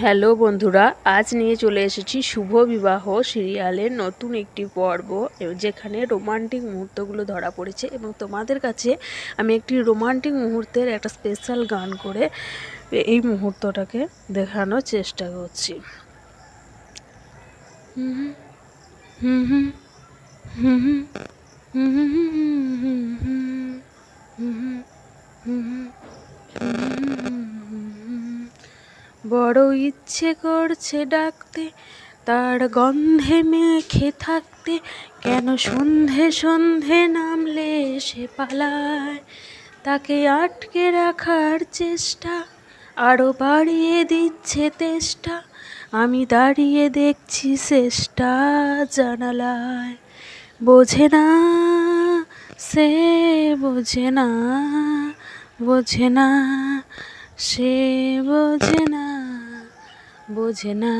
Hello বন্ধুরা আজ নিয়ে চলে এসেছি শুভ বিবাহ সিরিয়ালের নতুন একটি পর্ব যেখানে রোমান্টিক মুহূর্তগুলো ধরা পড়েছে এবং তোমাদের কাছে আমি একটি রোমান্টিক মুহূর্তের একটা স্পেশাল গান করে এই মুহূর্তটাকে দেখানোর চেষ্টা করছি হুম হুম হুম হুম হুম হুম হুম হুম হুম হুম হুম বড় ইচ্ছে করছে ডাকতে, তার গন্ধে মেখে থাকতে, কেন সন্ধে সন্ধে নামলে সে পালায়? তাকে আটকে রাখার চেষ্টা আরও বাড়িয়ে দিচ্ছে তেষ্টা, আমি দাঁড়িয়ে দেখছি চেষ্টা জানালায়। বোঝে না সে, বোঝে না বোঝে না সে, বোঝে না বোঝে না।